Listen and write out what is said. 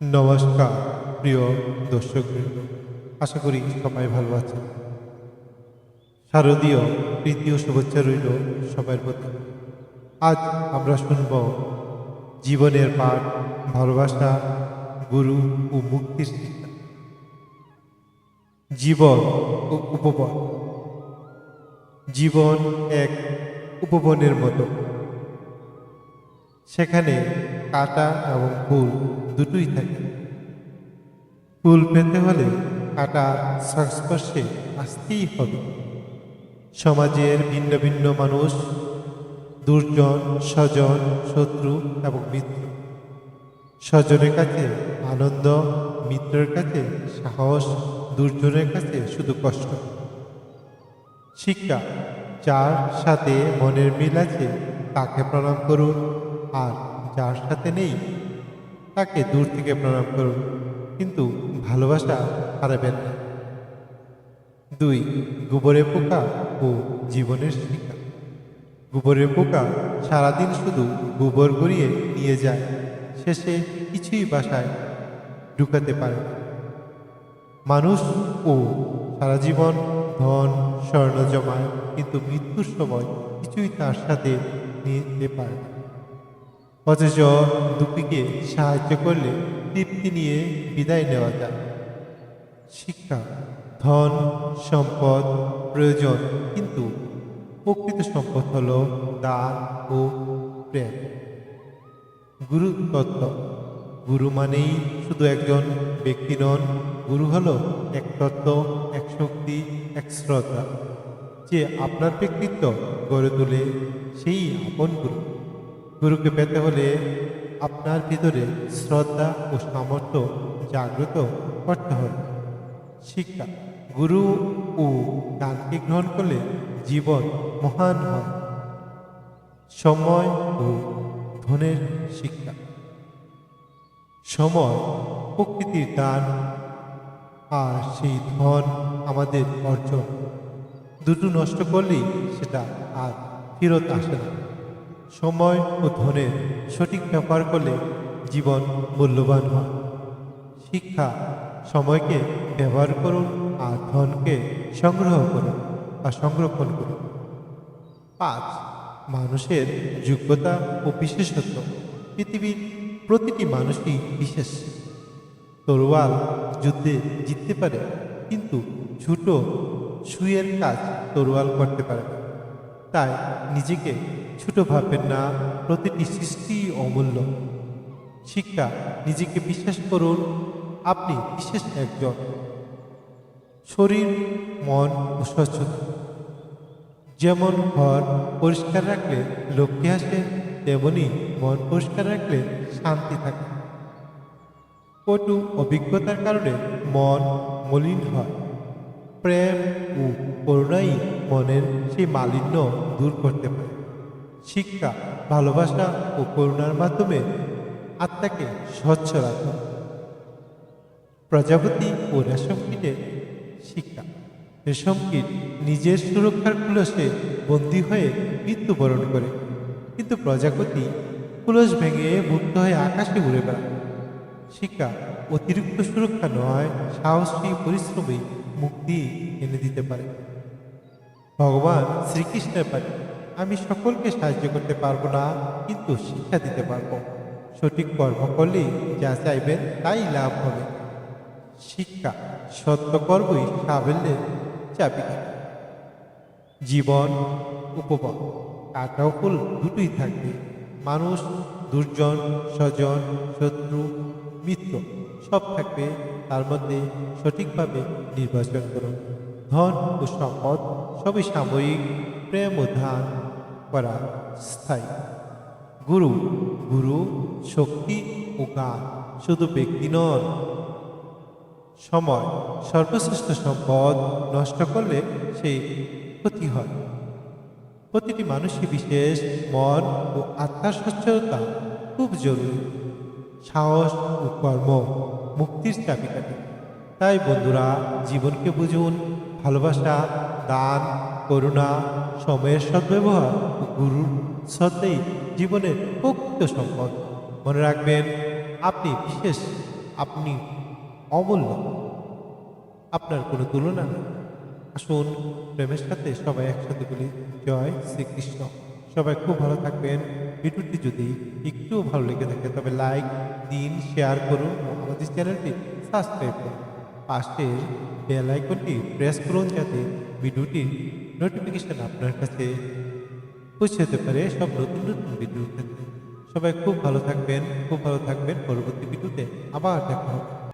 নমস্কার, প্রিয় দর্শক আশা করি সবাই ভালো আছেন। শারদীয় ও শুভেচ্ছা রইল সবার প্রতি। আজ আমরা শুনব জীবনের পাঠ, ভালোবাসা, গুরু ও মুক্তির শিক্ষা জীবন ও উপবন। জীবন এক উপবনের মতো। সেখানে কাটা এবং ফুল দুটোই থাকে। ফুল পেতে হলে কাটা সংস্পর্শে আসতেই হবে। সমাজের ভিন্ন ভিন্ন মানুষ, দুর্জন, স্বজন, শত্রু এবং মিত্র। স্বজনের কাছে আনন্দ, মিত্রের কাছে সাহস, দুর্জনের কাছে শুধু কষ্ট। শিক্ষা, যার সাথে মনের মিল আছে তাকে প্রণাম করুন, আর যার সাথে নেই তাকে দূর থেকে প্রণাম করুন, কিন্তু ভালোবাসা হারাবেন না। দুই গোবরে পোকা ও জীবনের শিক্ষা গোবরের পোকা সারাদিন শুধু গোবর গড়িয়ে নিয়ে যায়, শেষে কিছুই বাসায় ঢুকাতে পারে মানুষ ও সারা জীবন ধন, স্বর্ণ জমায়, কিন্তু মৃত্যুর সময় কিছুই তার সাথে নিতে পারে না। অথচ দুপিকে সাহায্য করলে তৃপ্তি নিয়ে বিদায় নেওয়া যায়। শিক্ষা, ধন, সম্পদ, প্রয়োজন, কিন্তু প্রকৃত সম্পদ হল দান ও প্রেম। গুরু তত্ত্ব। গুরু মানেই শুধু একজন ব্যক্তি নন, গুরু হল এক তত্ত্ব, এক শক্তি, এক শ্রদ্ধা। যে আপনার ব্যক্তিত্ব গড়ে তোলে, সেই আপন গুরু। গুরুকে পেতে হলে আপনার ভিতরে শ্রদ্ধা ও সামর্থ্য জাগ্রত করতে হবে। শিক্ষা, গুরু ও জ্ঞানকে গ্রহণ করলে জীবন মহান হয়। সময় ও ধনের শিক্ষা। সময়, প্রকৃতির দান আর সেই ধন আমাদের অর্জন। দুটো নষ্ট করলেই সেটা আর ফেরত আসে না। সময় ও ধনের সঠিক ব্যবহার করলে জীবন মূল্যবান হয়। শিক্ষা সময়কে ব্যবহার করুন আর ধনকে সংগ্রহ করুন বা সংরক্ষণ করুন। পাঁচ, মানুষের যোগ্যতা ও বিশেষত্ব। পৃথিবীর প্রতিটি মানুষই বিশেষ। তরোয়াল যুদ্ধে জিততে পারে, কিন্তু ছোট সুয়ের কাজ তরোয়াল করতে পারে না। তাই নিজেকে ছোট ভাববেন না, প্রতিটি সৃষ্টি অমূল্য। শিক্ষা, নিজেকে বিশ্বাস করুন, আপনি বিশেষ একজন। শরীর, মন ও স্বচ্ছতা। যেমন ঘর পরিষ্কার রাখলে লক্ষ্মী আসে, তেমনি মন পরিষ্কার রাখলে শান্তি থাকে। কটু অভিজ্ঞতার কারণে মন মলিন হয়। প্রেম ও করুণাই মনের সেই মালিন্য দূর করতে পারে। শিক্ষা, ভালোবাসা ও করুণার মাধ্যমে আত্মাকে স্বচ্ছ রাখে। প্রজাপতি ও রেশম কীটের শিক্ষা। রেশম কীট নিজের সুরক্ষার কুলসে বন্দী হয়ে মৃত্যুবরণ করে। কিন্তু প্রজাপতি কুলস ভেঙে মুক্ত হয়ে আকাশে উড়ে বেড়ায়। শিক্ষা অতিরিক্ত সুরক্ষা নয়, সাহসী পরিশ্রমী মুক্তি এনে দিতে পারে। ভগবান শ্রীকৃষ্ণের পারে আমি সকলকে সাহায্য করতে পারব না, কিন্তু শিক্ষা দিতে পারব। সঠিক কর্ম করলেই যা চাইবেন তাই লাভ হবে। শিক্ষা, সত্য কর্মই সাফল্যের চাবি। জীবন উপবন কাটা ফুল দুটোই থাকবে। মানুষ, দুর্জন, স্বজন, শত্রু, মিত্র, সব থাকবে। তার মধ্যে সঠিকভাবে নির্বাচন করুন। ধন ও সম্পদ, সবই সাময়িক, প্রেম ধান করা স্থায়ী। গুরু গুরু, শক্তি ও গান শুধু ব্যক্তি নন। সময়, সর্বশ্রেষ্ঠ সম্পদ নষ্ট করলে সেই ক্ষতি হয়। প্রতিটি মানুষই বিশেষ, মন ও আত্মার স্বচ্ছতা খুব জরুরি। সাহস ও কর্ম, মুক্তির চাবিকাঠি। তাই বন্ধুরা, জীবনকে বুঝুন ভালোবাসা, দান, করুণা, সময়ের সদ্ব্যবহার, গুরুর শ্রদ্ধেই জীবনের প্রকৃত সম্পদ। মনে রাখবেন, আপনি বিশেষ, আপনি অমূল্য। আপনার কোনো তুলনা নেই। আসুন, প্রেমের সাথে সবাই একসাথে বলি, জয় শ্রীকৃষ্ণ। সবাই খুব ভালো থাকবেন। ভিডিওটি যদি একটুও ভালো লেগে থাকে, তবে লাইক, দিন, শেয়ার করুন আমাদের চ্যানেলটি সাবস্ক্রাইব করুন। পাশের বেল আইকনটি প্রেস করুন যাতে ভিডিওটির নোটিফিকেশন আপনার কাছে পৌঁছে যেতে পারে। সব নতুন নতুন ভিডিও সবাই খুব ভালো থাকবেন, খুব ভালো থাকবেন। পরবর্তী ভিডিওতে আবার দেখা হবে।